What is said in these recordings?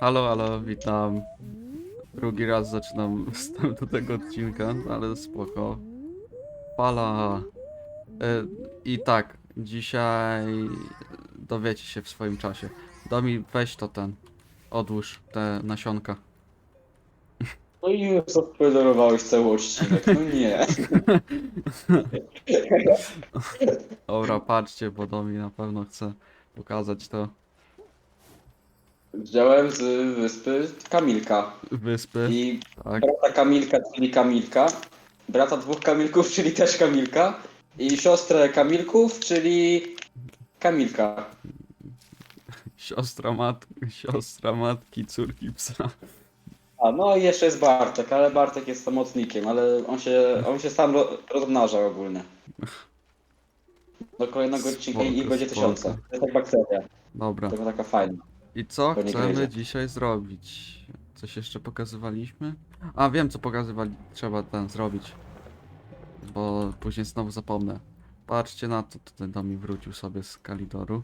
Halo, halo, witam. Drugi raz zaczynam wstęp do tego odcinka, ale spoko. Fala. E, I tak, dzisiaj dowiecie się w swoim czasie. Domi, weź to ten. Odłóż te nasionka. No i już zaspoilerowałeś cały odcinek, no nie. Dobra, patrzcie, bo Domi na pewno chce pokazać to. Wziąłem z wyspy Kamilka Wyspy, i tak. brata Kamilka, czyli Kamilka, brata dwóch Kamilków, czyli też Kamilka i siostrę Kamilków, czyli Kamilka. Siostra, mat siostra matki, córki psa. A no i jeszcze jest Bartek, ale Bartek jest samotnikiem, ale on się, on się sam ro, rozmnaża ogólnie. Do kolejnego odcinka i Spoko, będzie spoko. tysiąca. To jest jak bakteria, Dobra. tylko taka fajna. I co To nie chcemy gryzie. dzisiaj zrobić? Coś jeszcze pokazywaliśmy? A wiem co pokazywali, trzeba ten zrobić. Bo później znowu zapomnę. Patrzcie na to, tutaj do mi wrócił sobie z Kalidoru.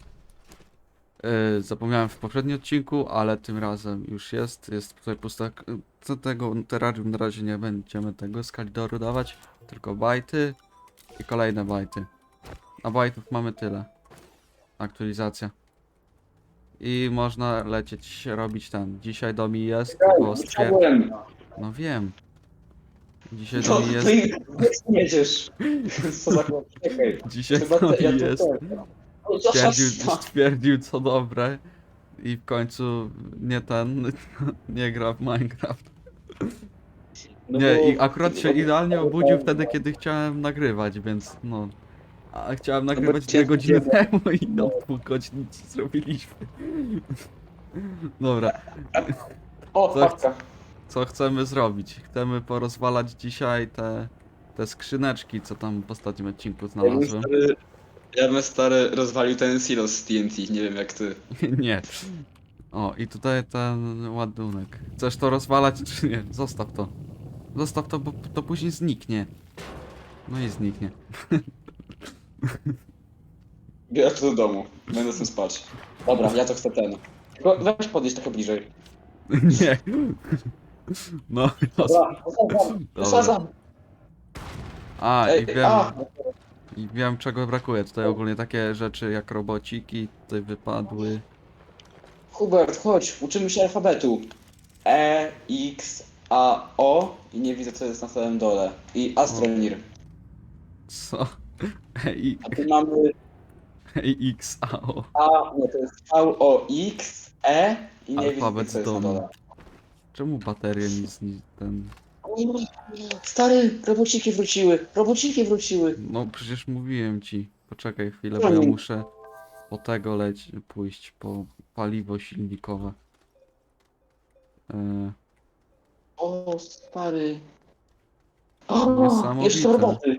Yy, zapomniałem w poprzednim odcinku, ale tym razem już jest. Jest tutaj pustak. Co tego terrarium na razie nie będziemy tego z Kalidoru dawać, tylko bajty i kolejne bajty. A bajtów mamy tyle. Aktualizacja. I można lecieć, robić ten. Dzisiaj do mi jest, bo stwierd... Musiałem. No wiem. Dzisiaj No, do mi jest, ty nie jedziesz. Co za chłop, czekaj. dzisiaj Chyba do te, ja mi tu jest. ten. No, co Stwierdził, stwierdził co dobre. I w końcu nie ten, nie gra w Minecraft. No Nie, bo- i akurat się idealnie obudził wtedy, kiedy chciałem nagrywać, więc no. A chciałem nagrywać dwie godziny temu i od dwóch godzin nic zrobiliśmy. Dobra, O, Co papka. co chcemy zrobić? Chcemy porozwalać dzisiaj te, te skrzyneczki, co tam w ostatnim odcinku Ja bym, znalazłem. stary, ja bym stary rozwalił ten silos z TNT, nie wiem jak ty. Nie. O, i tutaj ten ładunek. Chcesz to rozwalać, czy nie? Zostaw to. Zostaw to, bo to później zniknie. No i zniknie. Biorę to do domu, będę z tym spać. Dobra, ja to chcę ten. Tylko weź podejść trochę bliżej. Nie. No, roz... Dobra, posadzam, posadzam. A, i Ej, wiem, a, i wiem czego brakuje. Tutaj ogólnie takie rzeczy jak robociki tutaj wypadły. Hubert, chodź, uczymy się alfabetu. E, X, A, O i nie widzę co jest na samym dole. I Astronir. Co? Ej, A tu mamy ej, X, A, O. A, nie, to jest V, O, X, E i nie Alfabet widzę co jest na domu. dole. Czemu bateria nic nie ten... Stary, robociki wróciły, robociki wróciły. No przecież mówiłem ci. Poczekaj chwilę, bo ja muszę po tego leć pójść, po paliwo silnikowe. E, O, stary. O, Niesamowite. jeszcze roboty.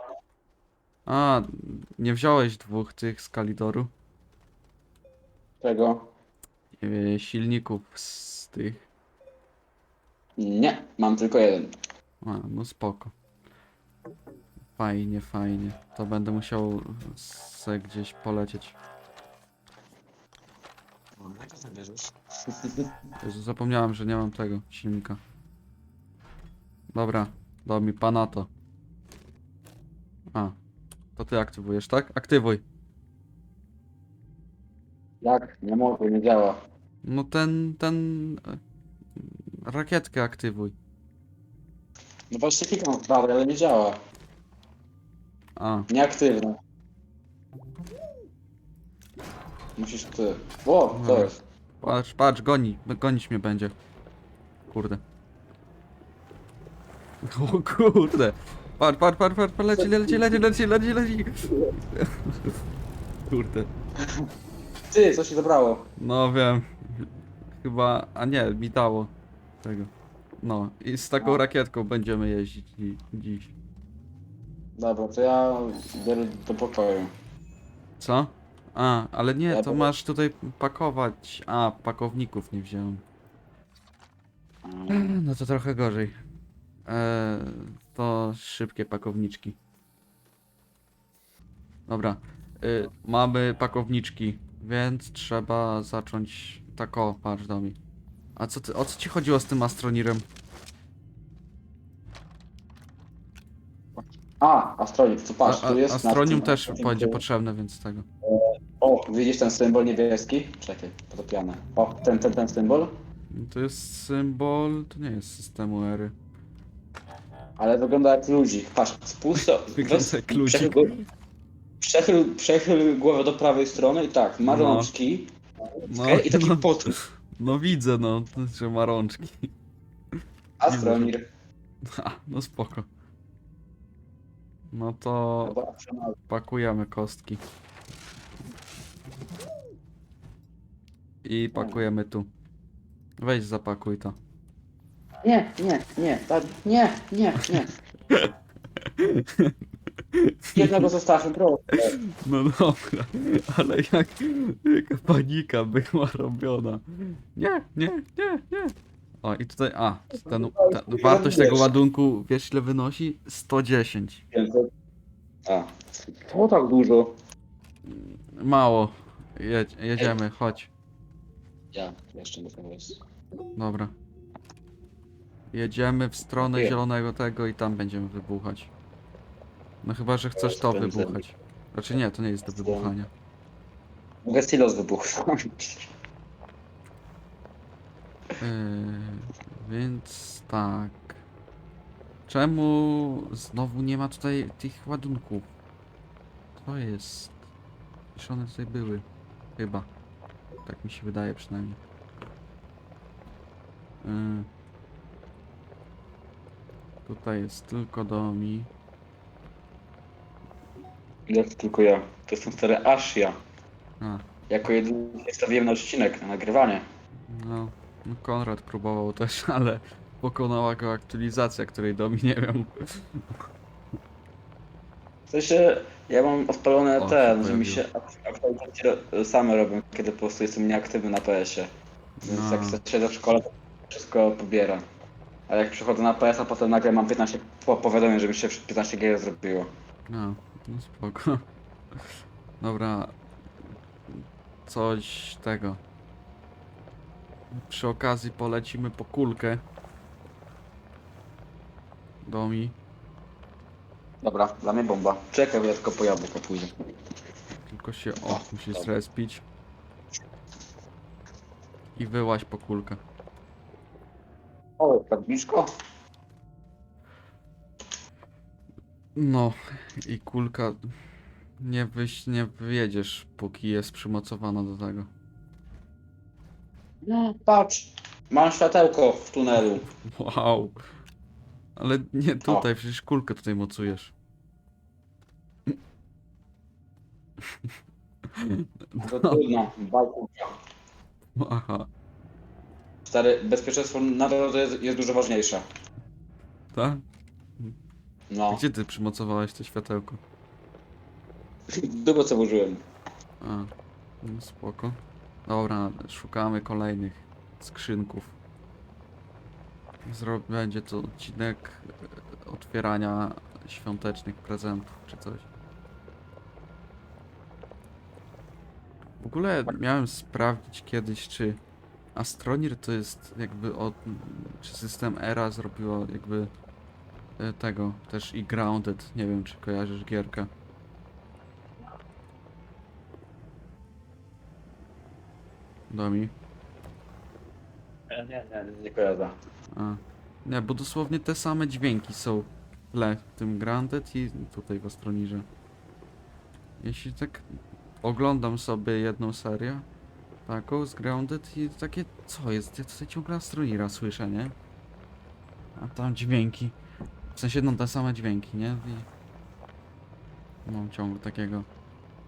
A, nie wziąłeś dwóch tych z Kalidoru? Czego? E, silników z tych. Nie, mam tylko jeden. A, no spoko. Fajnie, fajnie. To będę musiał se gdzieś polecieć. Jak to zabierzesz? Jezu, zapomniałem, że nie mam tego silnika. Dobra, dał mi pana to. A, to ty aktywujesz, tak? Aktywuj. Jak? Nie mogę, nie działa. No ten, ten... e, Rakietkę aktywuj. No właśnie klikam w dalej, ale nie działa. A, Nieaktywne. Musisz ty. O, to Dobra. jest. patrz, patrz, goni, gonić mnie będzie. Kurde. O kurde. Patrz, patrz, patrz, patrz, patrz, leci, leci, leci, leci, leci, leci. Kurde. Ty, co się zabrało? No wiem. Chyba, a nie, mi dało tego. No, i z taką No. rakietką będziemy jeździć dzi- dziś. Dobra, to ja biorę do pokoju. Co? A, ale nie, Ja to bym- masz tutaj pakować. A, pakowników nie wziąłem. No to trochę gorzej. Eee, to szybkie pakowniczki. Dobra. Y, mamy pakowniczki, więc trzeba zacząć tak o, patrz do mnie. A co ty, o co ci chodziło z tym Astronirem? A, Astronium, co patrz, A, tu jest... na Astronium tym- też na tym- będzie potrzebne, więc tego. O, widzisz ten symbol niebieski? Czekaj, potopiane. O, ten, ten, ten symbol? To jest symbol, to nie jest systemu ery. Ale wygląda jak ludzik. Patrz, spójrz to. Wygląda jak ludzik. Przechyl, przechyl, głowę do prawej strony i tak, ma No. rączki No, i taki no, pot. no widzę, no, że ma rączki. Astronir. Ha, no spoko. No to pakujemy kostki. I pakujemy tu. Weź zapakuj to. Nie, nie, nie, tak, nie, nie, nie. Jednego zostawmy, proszę. No dobra, ale jak, jaka panika była robiona. Nie, nie, nie, nie. O i tutaj, a, ten, ten, wartość tego ładunku, wiesz ile wynosi? 110. A, to tak dużo. Mało. Jedź, jedziemy, chodź. Ja, jeszcze nie. Dobra. Jedziemy w stronę zielonego tego i tam będziemy wybuchać. No chyba, że chcesz to Teraz będę- wybuchać. Znaczy nie, to nie jest do wybuchania. Mogę silos wybuchnąć. Yy, więc tak. Czemu znowu nie ma tutaj tych ładunków? To jest. Przecież one tutaj były. Chyba. Tak mi się wydaje przynajmniej. Yy. Tutaj jest tylko domi. Jak tylko ja. To jestem stary aż ja. A, Jako jedyny stawiłem na odcinek, na nagrywanie. no. no Konrad próbował też, ale pokonała go aktualizacja, której domi nie wiem. W sensie, ja mam odpalone O, ten, się że mi się ak- aktualizacje ro- same robią, kiedy po prostu jestem nieaktywny na PS-ie. Więc No. jak siedzę w szkole, to wszystko pobiera. A jak przychodzę na PS, a potem nagle mam 15 po- powiadomień, że mi się 15 gier zrobiło. No, no spoko. Dobra. Coś tego. Przy okazji polecimy po kulkę. Domi. Dobra, dla mnie bomba. Czekaj, bo ja tylko po jabłko pójdę. Tylko się o, musisz zrespić. I wyłaź po kulkę. O, tak blisko? No i kulka. Nie wyś, nie wyjedziesz, póki jest przymocowana do tego. No, patrz. Mam światełko w tunelu. Wow. Ale nie tutaj, przecież kulkę tutaj mocujesz. To trudno. Aha, Stary, bezpieczeństwo na drodze jest, jest dużo ważniejsze. tak? No, Gdzie ty przymocowałeś to światełko? długo co włożyłem. A, no spoko. Dobra, szukamy kolejnych skrzynków. Zro... Będzie to odcinek e, otwierania świątecznych prezentów czy coś. W ogóle miałem sprawdzić kiedyś, czy Astronir to jest jakby od... czy system Era zrobiło jakby e, tego, też i Grounded. Nie wiem, czy kojarzysz gierkę. Domi. Nie, nie, nie, nie kojarzę. A. Nie, bo dosłownie te same dźwięki są w tle w tym Grounded i tutaj w Astronirze. Jeśli tak oglądam sobie jedną serię, taką z Grounded i takie, co jest? Ja tutaj ciągle Astronira słyszę, nie? A tam dźwięki. W sensie, no te same dźwięki, nie? I mam ciągle takiego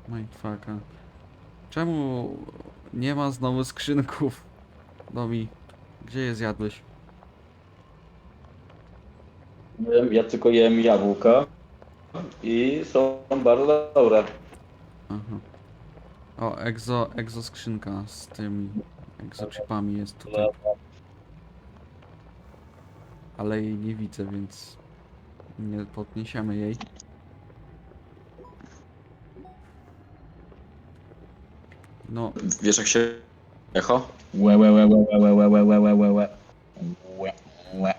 mindfucka. Czemu nie ma znowu skrzynków? Domi, gdzie je zjadłeś? Ja tylko jem jabłka i są bardzo dobre. Aha. O, egzo, egzo skrzynka z tymi egzochipami jest tutaj. Ale jej nie widzę, więc nie podniesiemy jej. No, Wiesz jak się Echo? Łe, łe, łe, łe, łe, łe, łe, łe, łe, łe, łe. Łe, łe.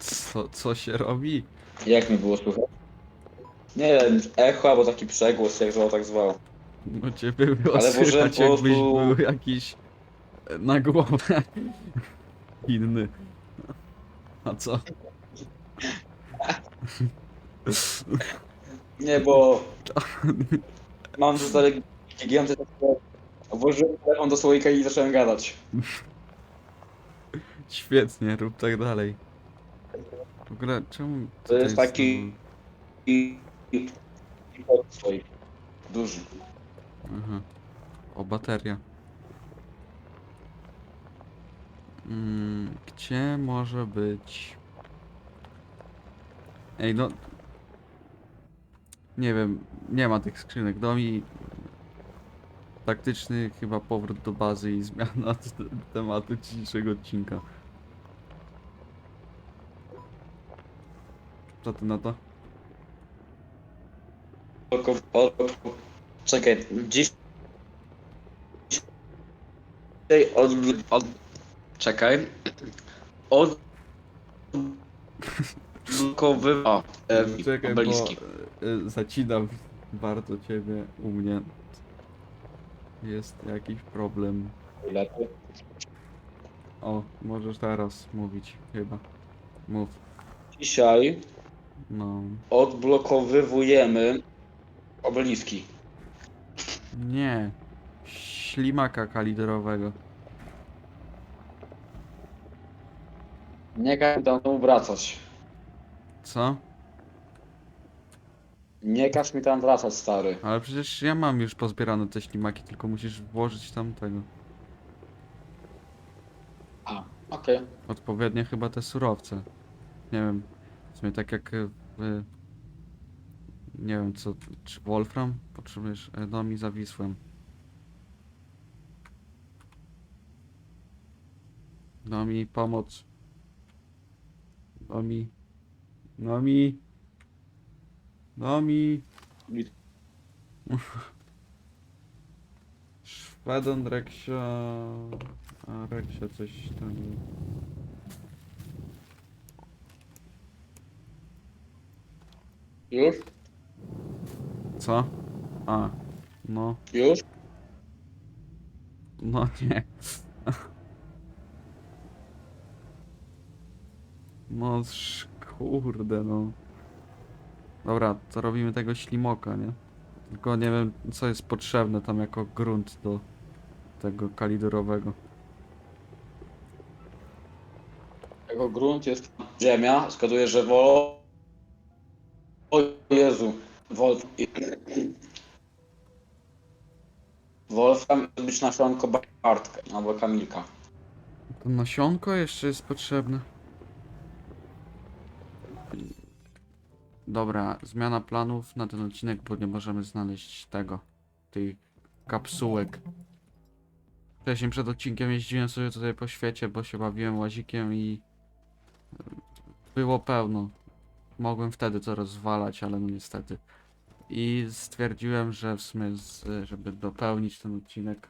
Co, co się robi? Jak mi było słychać? Nie wiem, echo albo taki przegłos, jak to tak zwał. No ciebie było Ale włożyłem słychać po jakbyś prostu- był jakiś e, na głowę inny. A co? Nie, bo mam tutaj gigantyczny Włożyłem telefon do słoika i zacząłem gadać. Świetnie, rób tak dalej. W ogóle czemu... To jest taki- I... i... i swoich. Duży. Aha. O, bateria. Mm, gdzie może być... Ej, no... Nie wiem, nie ma tych skrzynek. Domi... Taktyczny chyba powrót do bazy i zmiana tematu dzisiejszego odcinka. Co ty na to? Oko, oko, czekaj, dziś... Dzisiaj od, od... Czekaj. Od... Blokowy... O, e, Czekaj, obeliski. bo e, zacinam bardzo ciebie u mnie. Jest jakiś problem. Lepiej. O, możesz teraz mówić chyba. Mów. Dzisiaj No. odblokowywujemy obeliski. Nie. Ślimaka kaliderowego. Nie każ mi tam wracać. Co? Nie każ mi tam wracać, stary. Ale przecież ja mam już pozbierane te ślimaki, tylko musisz włożyć tam tego. A, okej. Odpowiednie chyba te surowce. Nie wiem. W sumie tak jak w... Nie wiem co... Czy Wolfram? Potrzebujesz... e, No mi zawisłem. No mi pomoc. No mi. No mi. No mi. Szwedon, Reksia... A Reksia coś tam... Już? Co? A, no, Już? no nie. No sz- kurde no. Dobra, to robimy tego ślimoka, nie? Tylko nie wiem co jest potrzebne tam jako grunt do tego kalidorowego. Jego grunt jest ziemia, wskazuje, że wo... O Jezu, Wolf... Wolfram być nasionko Bartka albo Kamilka. To nasionko jeszcze jest potrzebne. Dobra, zmiana planów na ten odcinek, bo nie możemy znaleźć tego, tych kapsułek. Wcześniej przed odcinkiem jeździłem sobie tutaj po świecie, bo się bawiłem łazikiem i było pełno. Mogłem wtedy to rozwalać, ale no niestety. I stwierdziłem, że w sumie, z, żeby dopełnić ten odcinek,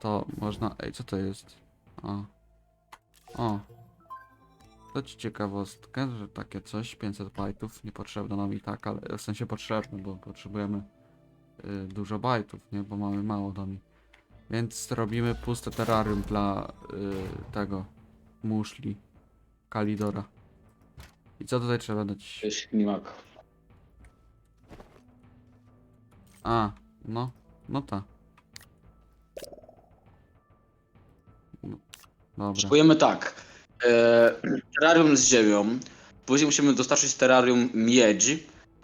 to można... Ej, co to jest? O. O. To ci ciekawostkę, że takie coś, 500 bajtów, niepotrzebne nam i tak, ale w sensie potrzebne, bo potrzebujemy y, dużo bajtów, nie? Bo mamy mało domi. Więc robimy puste terrarium dla y, tego muszli Kalidora. I co tutaj trzeba dać? Ślimak. A, no, no ta. No, Dobra. Potrzebujemy tak. E, terrarium z ziemią. Później musimy dostarczyć terrarium miedź,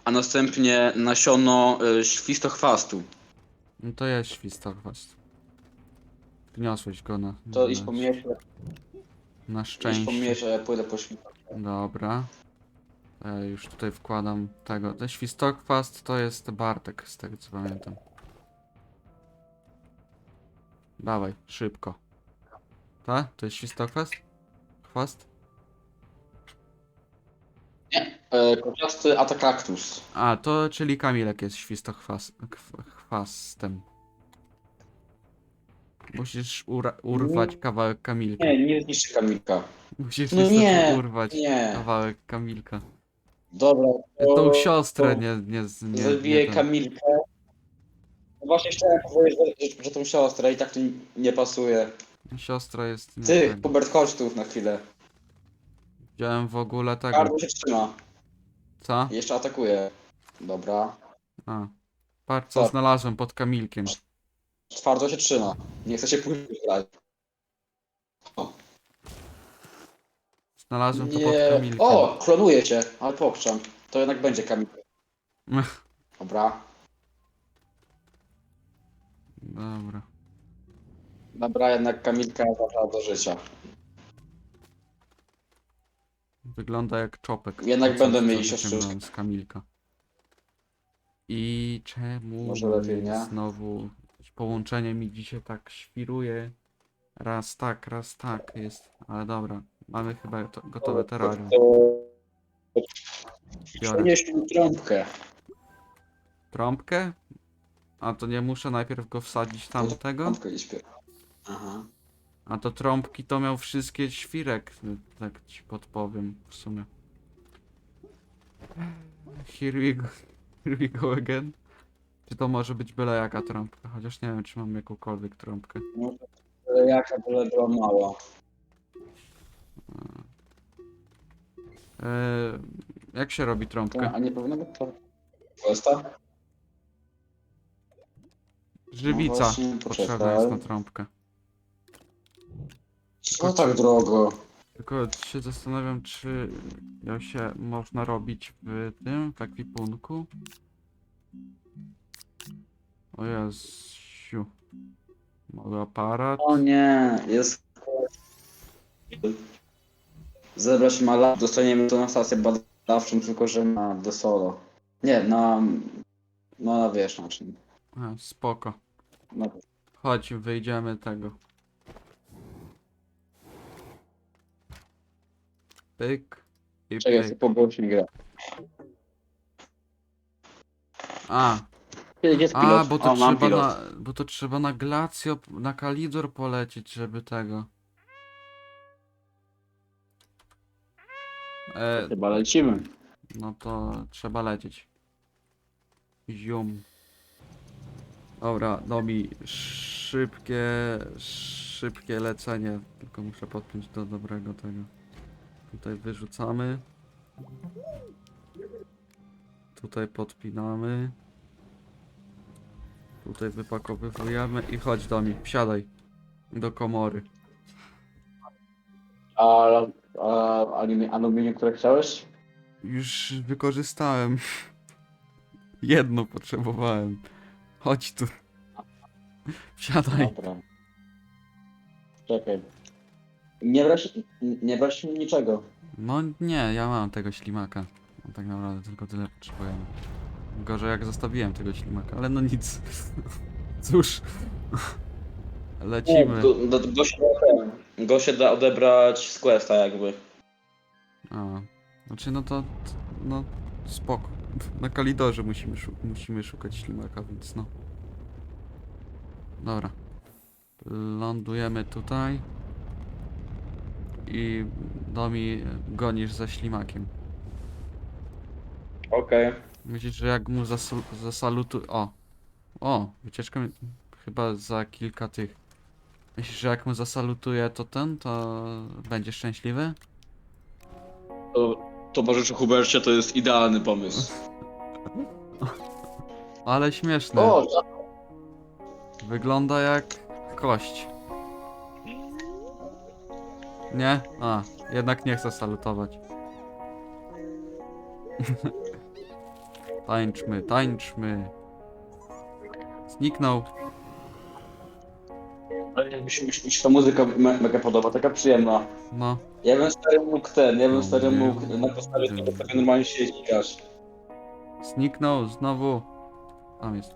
a następnie nasiono e, świstochwastu. No to jest świstak was. Wniosłeś go na, To na, idź po miecze, na idź po szczęście. miecze, a ja pójdę po świstach. Dobra. Ja już tutaj wkładam tego. Ten świstokwast to jest Bartek, z tego co pamiętam. Dawaj, szybko. Ta? To jest świstokwast? Chwast? E, Kociasty atakaktus. A, to czyli Kamilek jest świstochwastem. Musisz ura- urwać kawałek Kamilka. Nie, nie zniszczy Kamilka. Musisz No niestety nie, urwać nie. kawałek Kamilka. Dobra, to... Tą siostrę nie, nie, nie, Zabiję nie ten. Kamilkę. No właśnie chciałem powiedzieć, że, że tą siostrę i tak to nie pasuje. Siostra jest nie Ty. Hubert, chodź tu na chwilę. Widziałem w ogóle tego. Gardło się trzyma. Co? Jeszcze atakuje. Dobra. A. Patrz co Co? znalazłem pod Kamilkiem. Twardo się trzyma. Nie chce się pójść grać. Znalazłem to pod Nie. O, klonuje cię, ale pokrzam. To jednak będzie Kamilka. Ech, Dobra. Dobra. Dobra, jednak Kamilka zaczęła do życia. Wygląda jak czopek. Jednak co- będę mieli wyciągnąłem siostrzyska. z Kamilka. I czemu Może lepiej, nie? znowu połączenie mi dzisiaj tak świruje? Raz tak, raz tak jest. Ale dobra, mamy chyba to, gotowe terrarium. Biorę. Przynieś mi trąbkę. Trąbkę? A to nie muszę najpierw go wsadzić tam do tego? Trąbkę. Aha. A to trąbki to miał wszystkie świrek, tak ci podpowiem w sumie. Here we go, here we go again. Czy to może być byle jaka trąbka? Chociaż nie wiem, czy mam jakąkolwiek trąbkę. No, ale jaka byle była mała. Eee, jak się robi trąbkę? A nie powinno być to? Questa? Żywica No właśnie, potrzebna jest na trąbkę. Co tak drogo? Tylko się zastanawiam, czy ją się można robić w tym, w ekwipunku. O Jezu. Mały aparat. O nie, jest... Zebrać mala, dostaniemy to na stację badawczą, tylko że na do solo. Nie, na... No na wiesz, na czym. A, spoko. Na... Chodź, wyjdziemy tego. Pyk. I Czekaj, pyk. grę. A, jest a, bo to o, mam trzeba pilot. na, bo to trzeba na Glacio, na Kalidor polecieć, żeby tego. E, Chyba lecimy. No to trzeba lecieć. Zium. Dobra, no mi szybkie, szybkie lecenie. Tylko muszę podpiąć do dobrego tego. Tutaj wyrzucamy. Tutaj podpinamy. Tutaj wypakowywujemy i chodź do mi, wsiadaj. Do komory. A, a aluminium, aluminium, które chciałeś? Już wykorzystałem. Jedno potrzebowałem. Chodź tu. Wsiadaj. Dobra. Czekaj. Nie brać, nie brać niczego. No nie, ja mam tego ślimaka. No, tak naprawdę tylko tyle potrzebujemy. Gorzej jak zostawiłem tego ślimaka, ale no nic. Cóż. Lecimy. Do, do, go, się go się da odebrać z questa jakby. A. Znaczy no to. No spoko. Na kalidorze musimy, szu musimy szukać ślimaka, więc no. Dobra. Lądujemy tutaj. I Domi gonisz za ślimakiem. Okej. Myślisz, że jak mu zasu- zasalutu... O! O! Wycieczka mi- chyba za kilka tych. Myślisz, że jak mu zasalutuje to ten, to będzie szczęśliwy? To, to może przy Hubercie to jest idealny pomysł. Ale śmieszny. O, Wygląda jak kość. Nie? A, jednak nie chcę salutować. tańczmy, tańczmy. Zniknął. Mi się, mi się mi się ta muzyka me, mega podoba, taka przyjemna. No. Ja bym stary mógł ten, ja bym No, stary mógł na podstawie tego sobie normalnie siedzieć grać. Zniknął znowu. Tam jest.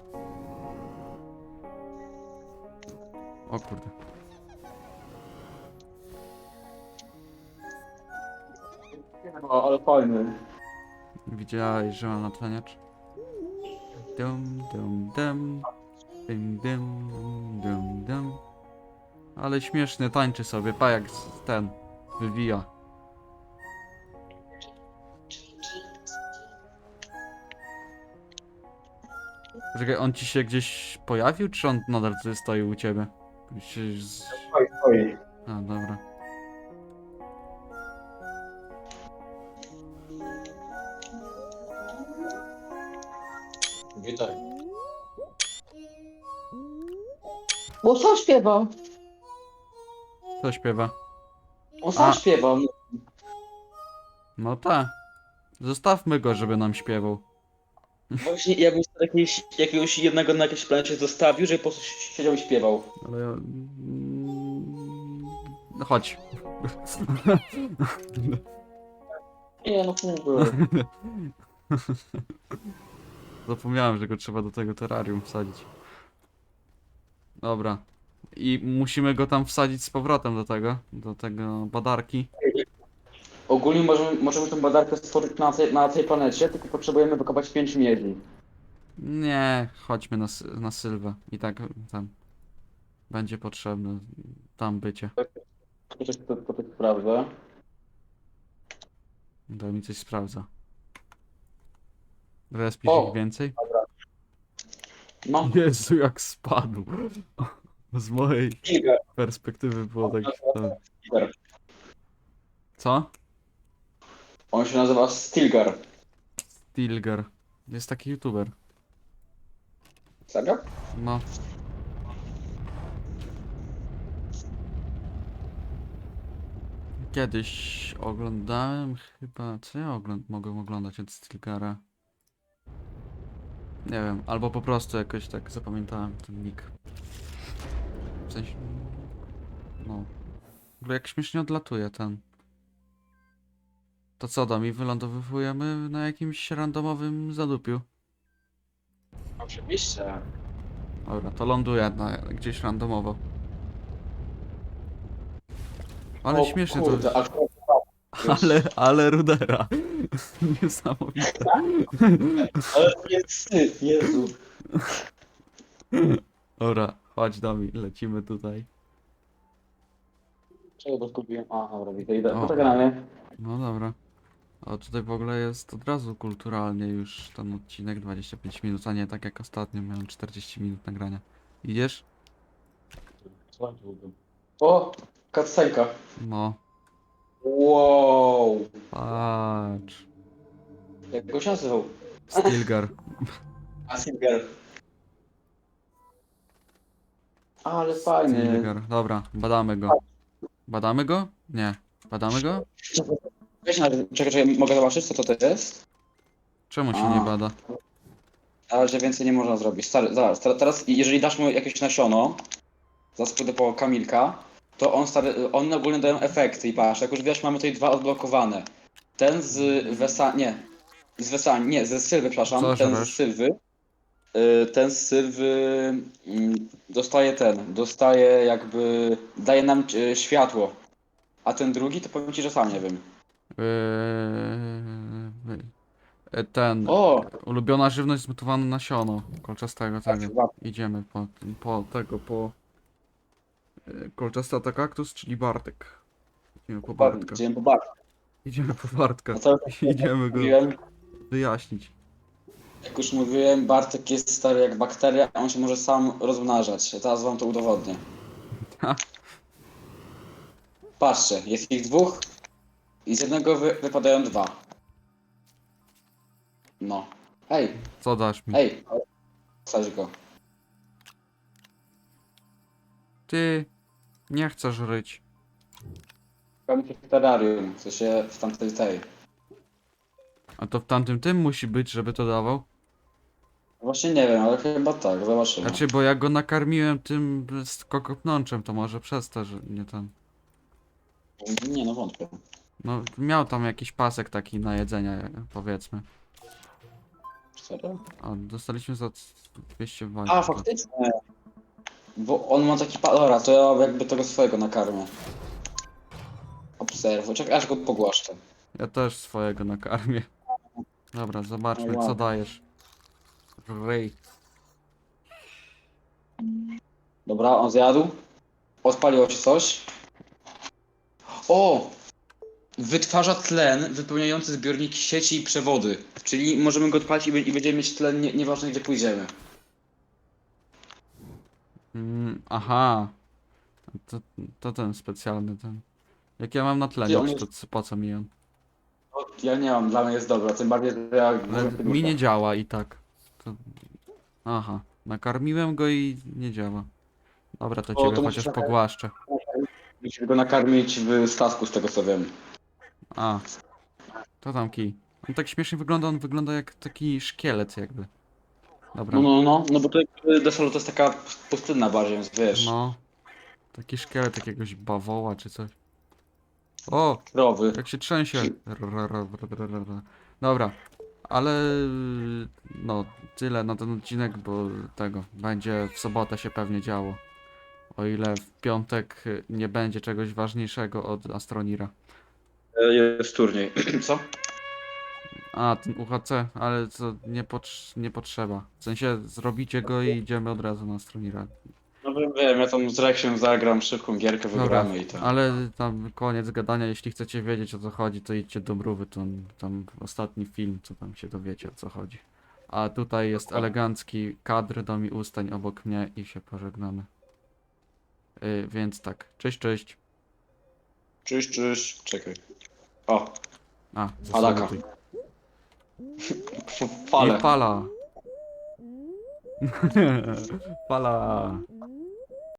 O kurde. O, ale fajny. Widziałeś, że mam natleniacz? Dum, dum, dum. Dum, dum, dum, dum. Ale śmieszny, tańczy sobie, pa jak ten wywija. Czekaj, on ci się gdzieś pojawił, czy on nadal tutaj stoi u ciebie? Się z... Oj, oj. A, dobra. Witaj. Bo co śpiewał? Kto śpiewa? On sam A. śpiewał. No tak. Zostawmy go, żeby nam śpiewał. Właśnie jakbyś jakiegoś, jakiegoś jednego na jakiejś planecie zostawił, żeby po prostu siedział i śpiewał. Ale ja... mm, No chodź. Nie, no kurde. Zapomniałem, że go trzeba do tego terrarium wsadzić. Dobra. I musimy go tam wsadzić z powrotem do tego, do tego badarki. Ogólnie możemy, możemy tę badarkę stworzyć na tej, na tej planecie, tylko potrzebujemy wykopać 5 miedzi. Nie, chodźmy na, sy- na Sylwę. I tak tam będzie potrzebne tam bycie. To coś to, to, to sprawdzę. To mi coś sprawdza. Respisz O! ich więcej? No, Jezu, jak spadł. Z mojej perspektywy było tak... tak. Stilgar. Co? On się nazywa Stilgar. Stilgar. Jest taki youtuber. Serio? No. Kiedyś oglądałem chyba. Co ja ogląd mogłem oglądać od Stilgara? Nie wiem, albo po prostu jakoś tak zapamiętałem ten nick. W sensie. No. W ogóle jak śmiesznie odlatuje ten. To co, Domi, wylądowujemy na jakimś randomowym zadupiu. Oczywiście. Dobra, to ląduję na, gdzieś randomowo. Ale O śmiesznie kurde, to. a Ale, ale rudera. Niesamowite. Ale to jest wstyd, Jezu. Dobra, chodź do mnie, lecimy tutaj. Czego to skupiłem? A, dobra, widzę, idę. O. Mnie. No dobra. A tutaj w ogóle jest od razu kulturalnie już ten odcinek 25 minut, a nie tak jak ostatnio miałem 40 minut nagrania. Idziesz? O, cutscenka. No, Wow. patrz. Jak go się nazywał? Stilgar. A, Stilgar. Ale fajny. Stilgar. Dobra, badamy go. Badamy go? Nie. Badamy go? Weź na, czekaj, czekaj, mogę zobaczyć co to jest? Czemu się A. nie bada? Na razie więcej nie można zrobić. Stary, zaraz, teraz, teraz jeżeli dasz mu jakieś nasiono, zaraz pójdę po Kamilka, to on stary, one ogólnie dają efekty i patrz, jak już wiesz, mamy tutaj dwa odblokowane. Ten z Wesa, nie, z Wesa, nie, ze Sylwy, przepraszam, Co ten z Sylwy, ten z Sylwy mm, dostaje ten, dostaje jakby, daje nam y, światło, a ten drugi to powiem ci, że sam nie wiem. Yy, yy, ten. O! Ulubiona żywność zmutowane nasiono. Kolczastego tego. chyba- Idziemy po, po tego, po. yy, Kolczasta to kaktus, czyli Bartek. Idziemy po Bartka. Idziemy po Bartka. Idziemy po Bartka. No to Idziemy go mówiłem, wyjaśnić. Jak już mówiłem, Bartek jest stary jak bakteria, on się może sam rozmnażać. Teraz wam to udowodnię. Ha. Patrzcie, jest ich dwóch i z jednego wy wypadają dwa. No. Hej, Co dasz mi? hej. Wsadź go. Ty nie chcesz ryć. Szukamy się w terrarium, co się w tamtej tej. A to w tamtym tym musi być, żeby to dawał? Właśnie nie wiem, ale chyba tak, zobaczymy. Znaczy, bo ja go nakarmiłem tym z kokopnączem, to może przez to, że nie ten. Nie no, wątpię. No, miał tam jakiś pasek taki na jedzenie, powiedzmy. Serio? A dostaliśmy za 200 A, walki. faktycznie. Bo on ma taki pa... Dobra, to ja jakby tego swojego nakarmię. Obserwuj, czekaj, aż go pogłaszczę. Ja też swojego nakarmię. Dobra, zobaczmy, No co dajesz. Ryj. Dobra, on zjadł. Odpaliło się coś. O! Wytwarza tlen wypełniający zbiorniki sieci i przewody. Czyli możemy go odpalić i, będziemy mieć tlen nie, nieważne gdzie pójdziemy. Mm, aha. To, to ten specjalny ten. Jak ja mam na Ty, tlenie, to jest- co- po co mi on? Ja nie mam, dla mnie jest dobra, tym bardziej, że ja... Ale mi nie działa i tak. To... Aha. Nakarmiłem go i nie działa. Dobra, to O, ciebie to musisz chociaż nakarmić. pogłaszczę. Musisz go nakarmić w stasku, z tego co wiem. A. To tam kij. On tak śmiesznie wygląda, on wygląda jak taki szkielet jakby. Dobra. No, no, no, no bo to jakby to jest taka pustynna bardziej, więc wiesz, No. Taki szkielet jakiegoś bawoła czy coś. O! krowy. Jak się trzęsie. Dobra. Ale no tyle na ten odcinek, bo tego będzie w sobotę się pewnie działo. O ile w piątek nie będzie czegoś ważniejszego od Astronira. E, Jest turniej. Co? A, ten UHC, ale to nie, nie potrzeba. W sensie zrobicie go i idziemy od razu na Astronira. No wiem, wiem, ja tam z Rexiem zagram szybką gierkę, Dobra, wygramy i tak. ale tam koniec gadania, jeśli chcecie wiedzieć o co chodzi, to idźcie do Mrówy, to tam ostatni film, co tam się dowiecie o co chodzi. A tutaj jest elegancki kadr do mi ustań obok mnie i się pożegnamy. Yy, więc tak, cześć, cześć. Czyś, czyś. Czekaj. O, A, Alaka. zasalutuj. f- fale. I pala. pala.